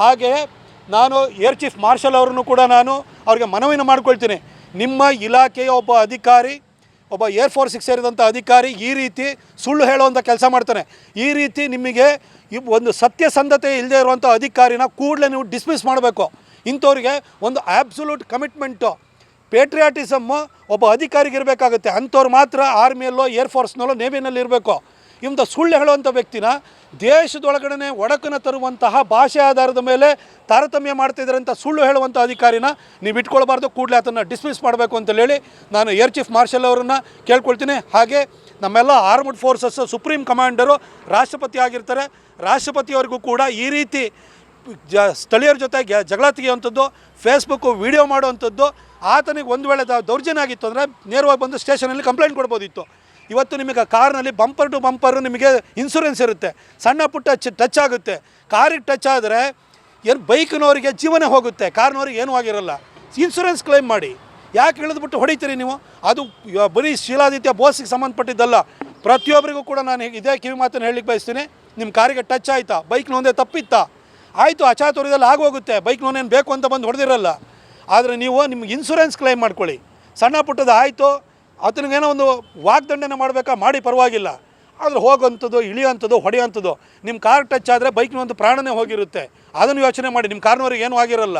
ಹಾಗೆಯೇ ನಾನು air chief marshal ಅವ್ರನ್ನು ಕೂಡ ನಾನು ಅವ್ರಿಗೆ ಮನವಿನ ಮಾಡ್ಕೊಳ್ತೀನಿ. ನಿಮ್ಮ ಇಲಾಖೆಯ ಒಬ್ಬ ಅಧಿಕಾರಿ, ಒಬ್ಬ ಏರ್ ಫೋರ್ಸಿಗೆ ಸೇರಿದಂಥ ಅಧಿಕಾರಿ ಈ ರೀತಿ ಸುಳ್ಳು ಹೇಳುವಂಥ ಕೆಲಸ ಮಾಡ್ತಾನೆ. ಈ ರೀತಿ ನಿಮಗೆ ಒಂದು ಸತ್ಯಸಂಧತೆ ಇಲ್ಲದೆ ಇರುವಂಥ ಅಧಿಕಾರಿನ ಕೂಡಲೇ ನೀವು ಡಿಸ್ಮಿಸ್ ಮಾಡಬೇಕು. ಇಂಥವ್ರಿಗೆ ಒಂದು ಆ್ಯಬ್ಸುಲ್ಯೂಟ್ ಕಮಿಟ್ಮೆಂಟು ಪೇಟ್ರಿಯಾಟಿಸಮ್ಮು ಒಬ್ಬ ಅಧಿಕಾರಿಗೆ ಇರಬೇಕಾಗುತ್ತೆ. ಅಂಥವ್ರು ಮಾತ್ರ ಆರ್ಮಿಯಲ್ಲೋ ಏರ್ ಫೋರ್ಸ್ನಲ್ಲೋ ನೇವಿನಲ್ಲಿ ಇರಬೇಕು. ಇಂಥ ಸುಳ್ಳು ಹೇಳುವಂಥ ವ್ಯಕ್ತಿನ ದೇಶದೊಳಗಡೆ ಒಡಕನ್ನು ತರುವಂತಹ ಭಾಷೆ ಆಧಾರದ ಮೇಲೆ ತಾರತಮ್ಯ ಮಾಡ್ತಿದ್ದಾರೆ ಅಂತ ಸುಳ್ಳು ಹೇಳುವಂಥ ಅಧಿಕಾರಿನ ನೀವು ಇಟ್ಕೊಳ್ಬಾರ್ದು, ಕೂಡಲೇ ಅದನ್ನು ಡಿಸ್ಮಿಸ್ ಮಾಡಬೇಕು ಅಂತ ಹೇಳಿ ನಾನು ಏರ್ ಚೀಫ್ ಮಾರ್ಷಲ್ ಅವರನ್ನು ಕೇಳ್ಕೊಳ್ತೀನಿ. ಹಾಗೆ ನಮ್ಮೆಲ್ಲ ಆರ್ಮ್ಡ್ ಫೋರ್ಸಸ್ ಸುಪ್ರೀಂ ಕಮಾಂಡರು ರಾಷ್ಟ್ರಪತಿ ಆಗಿರ್ತಾರೆ. ರಾಷ್ಟ್ರಪತಿಯವರಿಗೂ ಕೂಡ ಈ ರೀತಿ ಜ, ಸ್ಥಳೀಯರ ಜೊತೆ ಜಗಳ ತೆಗೆಯುವಂಥದ್ದು ಫೇಸ್ಬುಕ್ಕು ವೀಡಿಯೋ ಮಾಡುವಂಥದ್ದು, ಆತನಿಗೆ ಒಂದು ವೇಳೆ ದೌರ್ಜನ್ಯ ಆಗಿತ್ತು ಅಂದರೆ ನೇರವಾಗಿ ಬಂದು ಸ್ಟೇಷನಲ್ಲಿ ಕಂಪ್ಲೇಂಟ್ ಕೊಡ್ಬೋದಿತ್ತು. ಇವತ್ತು ನಿಮಗೆ ಕಾರ್ನಲ್ಲಿ ಬಂಪರ್ ಟು ಬಂಪರ್ ನಿಮಗೆ ಇನ್ಸೂರೆನ್ಸ್ ಇರುತ್ತೆ. ಸಣ್ಣ ಪುಟ್ಟ ಟಚ್ ಆಗುತ್ತೆ. ಕಾರಿಗೆ ಟಚ್ ಆದರೆ ಏನು ಬೈಕ್ನವರಿಗೆ ಜೀವನ ಹೋಗುತ್ತೆ. ಕಾರ್ನವ್ರಿಗೆ ಏನೂ ಆಗಿರಲ್ಲ. ಇನ್ಸೂರೆನ್ಸ್ ಕ್ಲೈಮ್ ಮಾಡಿ. ಯಾಕೆ ಇಳಿದ್ಬಿಟ್ಟು ಹೊಡಿತೀರಿ ನೀವು? ಅದು ಬರೀ ಶೀಲಾದಿತ್ಯ ಬೋಸಿಗೆ ಸಂಬಂಧಪಟ್ಟಿದ್ದಲ್ಲ. ಪ್ರತಿಯೊಬ್ಬರಿಗೂ ಕೂಡ ನಾನು ಇದೇ ಕಿವಿ ಮಾತನ್ನು ಹೇಳಲಿಕ್ಕೆ ಬಯಸ್ತೀನಿ. ನಿಮ್ಮ ಕಾರಿಗೆ ಟಚ್ ಆಯಿತಾ? ಬೈಕ್ನ ಒಂದೇ ತಪ್ಪಿತ್ತಾ? ಆಯಿತು ಅಚಾತುರ್ಯದಲ್ಲಿ ಆಗೋಗುತ್ತೆ. ಬೈಕ್ನವನೇನು ಬೇಕು ಅಂತ ಬಂದು ಹೊಡೆದಿರಲ್ಲ. ಆದರೆ ನೀವು ನಿಮ್ಗೆ ಇನ್ಸೂರೆನ್ಸ್ ಕ್ಲೈಮ್ ಮಾಡ್ಕೊಳ್ಳಿ. ಸಣ್ಣ ಪುಟ್ಟದ ಆಯಿತು. ಆತನಿಗೇನೋ ಒಂದು ವಾಗ್ದಂಡನೆ ಮಾಡಬೇಕಾ? ಮಾಡಿ ಪರವಾಗಿಲ್ಲ. ಆದರೆ ಹೋಗೋಂಥದ್ದು ಇಳಿಯೋಂಥದ್ದು ಹೊಡೆಯೋಂಥದ್ದು ನಿಮ್ಮ ಕಾರ್ ಟಚ್ ಆದರೆ ಬೈಕ್ನ ಒಂದು ಪ್ರಾಣನೇ ಹೋಗಿರುತ್ತೆ. ಅದನ್ನು ಯೋಚನೆ ಮಾಡಿ ನಿಮ್ಮ ಕಾರ್ನವ್ರಿಗೆ ಏನೂ ಆಗಿರಲ್ಲ.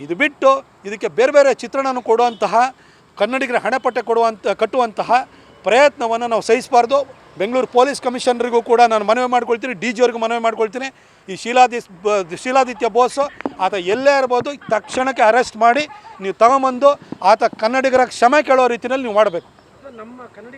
ಇದು ಬಿಟ್ಟು ಇದಕ್ಕೆ ಬೇರೆ ಬೇರೆ ಚಿತ್ರಣನ ಕೊಡುವಂತಹ ಕನ್ನಡಿಗರ ಹಣೆಪಟ್ಟೆ ಕೊಡುವಂಥ ಕಟ್ಟುವಂತಹ ಪ್ರಯತ್ನವನ್ನು ನಾವು ಸಹಿಸಬಾರ್ದು. ಬೆಂಗಳೂರು ಪೊಲೀಸ್ ಕಮಿಷನರಿಗೂ ಕೂಡ ನಾನು ಮನವಿ ಮಾಡ್ಕೊಳ್ತೀನಿ, ಡಿ ಜಿಯವ್ರಿಗೂ ಮನವಿ ಮಾಡ್ಕೊಳ್ತೀನಿ. ಈ ಶೀಲಾದಿ, ಶೀಲಾದಿತ್ಯ ಬೋಸ್, ಆತ ಎಲ್ಲೇ ಇರ್ಬೋದು, ತಕ್ಷಣಕ್ಕೆ ಅರೆಸ್ಟ್ ಮಾಡಿ, ನೀವು ತಗೊಂಬಂದು ಆತ ಕನ್ನಡಿಗರ ಕ್ಷಮೆ ಕೇಳೋ ರೀತಿಯಲ್ಲಿ ನೀವು ಮಾಡಬೇಕು. ನಮ್ಮ ಕನ್ನಡ